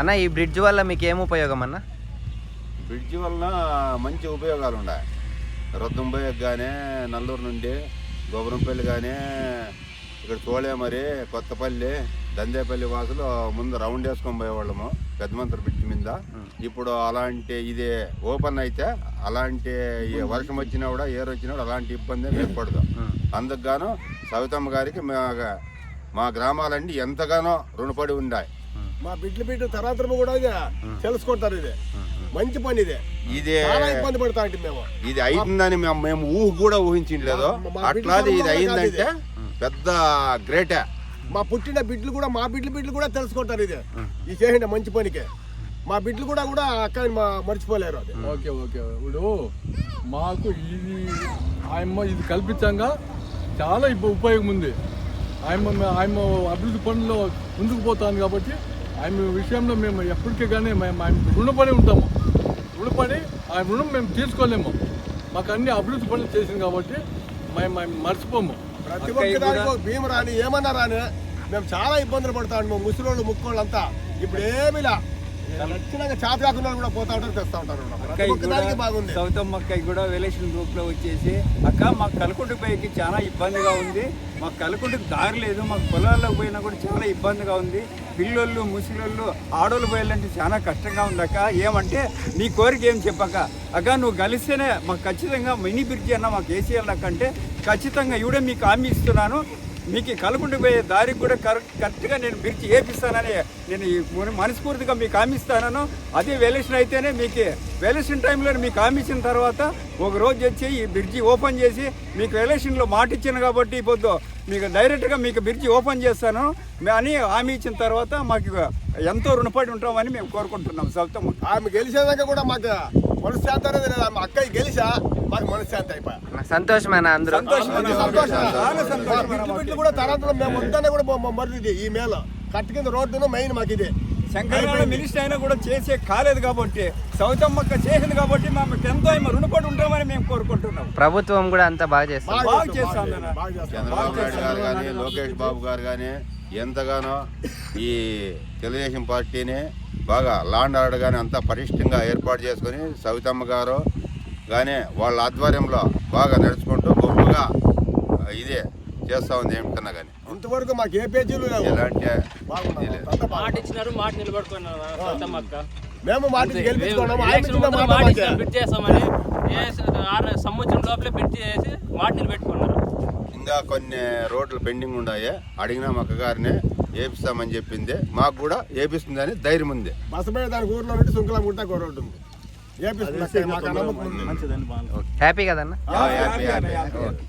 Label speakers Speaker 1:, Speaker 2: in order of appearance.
Speaker 1: అన్న ఈ బ్రిడ్జ్ వల్ల మీకు ఏం ఉపయోగం అన్న?
Speaker 2: బ్రిడ్జి వలన మంచి ఉపయోగాలు ఉన్నాయి రొద్దంబోయకు కానీ నల్లూరు నుండి గోపురంపల్లి కానీ ఇక్కడ తోలే మరి కొత్తపల్లి దందేపల్లి వాసులు ముందు రౌండ్ వేసుకొని పోయేవాళ్ళము పెద్దమంత్రి బ్రిడ్జి మీద. ఇప్పుడు అలాంటి ఇది ఓపెన్ అయితే అలాంటి వర్షం వచ్చినా కూడా ఏరు వచ్చినా కూడా అలాంటి ఇబ్బంది ఏర్పడదు. అందుకు గాను సవితమ్మ గారికి మా మా గ్రామాలన్నీ ఎంతగానో రుణపడి ఉన్నాయి
Speaker 3: మా బిడ్లు బిడ్డ తరాతరం కూడా ఇది తెలుసుకుంటారు ఇది. మంచి పని ఇది.
Speaker 2: ఇదే
Speaker 3: చాలా ఇబ్బంది పడతా అంటే మేము.
Speaker 2: ఇది అయిందని మేము ఊహ కూడా ఊహించలేదు అట్లాది
Speaker 3: బిడ్డలు
Speaker 2: ఇది
Speaker 3: కూడా
Speaker 2: అయిందంటే పెద్ద గ్రేటే.
Speaker 3: మా పుట్టిన బిడ్లు కూడా మా బిడ్లు బిడ్లు కూడా తెలుసుకుంటారు ఇది. ఈ చేసిన మంచి పనికి. మా బిడ్లు కూడా కూడా అక్క మా మర్చిపోలేరు అది.
Speaker 4: Okay okay. ఇప్పుడు మాకు ఇది ఆయమ్మ ఇది కల్పించంగా చాలా ఉపయోగం ఉంది. ఆయమ్మ ఆయమ్మ అభివృద్ధి పనుల్లో ముందుకు పోతాను కాబట్టి ఆమె విషయంలో మేము ఎప్పటికీ కానీ మేము ఆయన రుణపడి ఉంటాము. రుణపడి ఆ రుణం మేము తీర్చుకోలేము మాకు అన్ని అభివృద్ధి పనులు చేసింది కాబట్టి మేము మేము మర్చిపోము.
Speaker 3: ప్రతి ఒక్క దానికి ఒక భీమ రాని ఏమన్నా రాని మేము చాలా ఇబ్బందులు పడతా ఉంటాం ముసలోళ్ళు ముక్కోళ్ళు అంతా ఇప్పుడు ఏమిలా లక్షణంగా చేత కాకుండా కూడా పోతా ఉంటారు తెస్తా ఉంటారు బాగుంది.
Speaker 5: సౌతమ్మ అక్కయ్య కూడా ఎలక్షన్ గ్రూప్లో వచ్చేసి అక్క మాకు కలకుంట పైకి చాలా ఇబ్బందిగా ఉంది. మాకు కలకుంటకు దారి లేదు. మాకు పొలాల్లోకి పోయినా కూడా చాలా ఇబ్బందిగా ఉంది. పిల్లోళ్ళు ముసలోళ్ళు ఆడోళ్ళు పోయాలంటే చాలా కష్టంగా ఉంది అక్క. ఏమంటే నీ కోరిక ఏం చెప్పక అక్క. నువ్వు కలిస్తేనే మాకు ఖచ్చితంగా మినీ బ్రిడ్జి అన్న మాకు వేసేయాలక్క అంటే ఖచ్చితంగా ఇవిడే మీకు హామీ ఇస్తున్నాను. మీకు ఈ పోయే దారికి కూడా కరెక్ట్ కరెక్ట్గా నేను బ్రిడ్జ్ వేపిస్తానని నేను మనస్ఫూర్తిగా మీకు హామీ ఇస్తానను. అదే వెలేషన్ అయితేనే మీకు వెలేషన్ టైంలో మీకు హామీ ఇచ్చిన తర్వాత ఒక రోజు వచ్చి ఈ బ్రిడ్జి ఓపెన్ చేసి మీకు వెలేషన్లో మాట ఇచ్చాను కాబట్టి పొద్దు మీకు డైరెక్ట్గా మీకు బ్రిడ్జి ఓపెన్ చేస్తాను. అని హామీ ఇచ్చిన తర్వాత మాకు ఎంతో రుణపడి ఉంటామని మేము కోరుకుంటున్నాం. సౌతమ్మ
Speaker 3: ఆమె గెలిచేదాకా కూడా మాకు మనశ్శాంతి అనేది లేదు. ఆమె అక్కయ్య గెలిచా మాకు మనశ్శాంతి అయిపోయా.
Speaker 1: సంతోషమేనా అందరూ.
Speaker 5: సంతోషం
Speaker 3: కూడా తరాతరం మేము వద్దనే కూడా మా- మా మరిది. ఇది ఈ మేళ కట్ట కింద రోడ్డును మెయిన్ మాకు ఇది.
Speaker 5: శంకరనారాయణ మినిస్టర్ అయినా కూడా చేసే కాలేదు కాబట్టి సౌతమ్మక్క చేసింది కాబట్టి మేము ఎంతో ఆమె రుణపడి ఉంటామని మేము కోరుకుంటున్నాం.
Speaker 1: ప్రభుత్వం కూడా అంతా బాగా
Speaker 3: చేస్తాం, బాగా చేస్తాం.
Speaker 2: చంద్రబాబు నాయుడు గారు కానీ లోకేష్ బాబు గారు కానీ ఎంతగానో ఈ తెలుగుదేశం పార్టీని బాగా లాండ్ ఆర్డర్ కానీ అంతా పటిష్టంగా ఏర్పాటు చేసుకొని సవితమ్మ గారు కానీ వాళ్ళ ఆధ్వర్యంలో బాగా నడుచుకుంటూ గొప్పగా ఇదే చేస్తా ఉంది ఏమిటన్నా కానీ.
Speaker 3: ఇంతవరకు మాకు ఏ పేజీలు లేవు.
Speaker 2: ఎలాంటి
Speaker 6: మాట. ఇచ్చినారు మాట నిలబడుకున్నారు?
Speaker 3: మేము మాట గెలిపించుకున్నాము. ఇచ్చిన మాట.
Speaker 6: ఇచ్చినారు బిడ్ చేస్తామని సంవత్సరం లోపలే బిడ్ చేసి మాట నిలబెట్టుకున్నారు.
Speaker 2: ఇంకా కొన్ని రోడ్లు పెండింగ్ ఉన్నాయి అడిగినా మా అక్కగారిని ఏపిస్తామని చెప్పింది. మాకు కూడా ఏపిస్తుందని ధైర్యం ఉంది.
Speaker 3: బస మీద దానికి ఊర్లో నుండి సుంకలం గుంట ఒక రోడ్డు ఉంది.
Speaker 1: హ్యాపీ కదన్నా?
Speaker 2: Happy happy okay.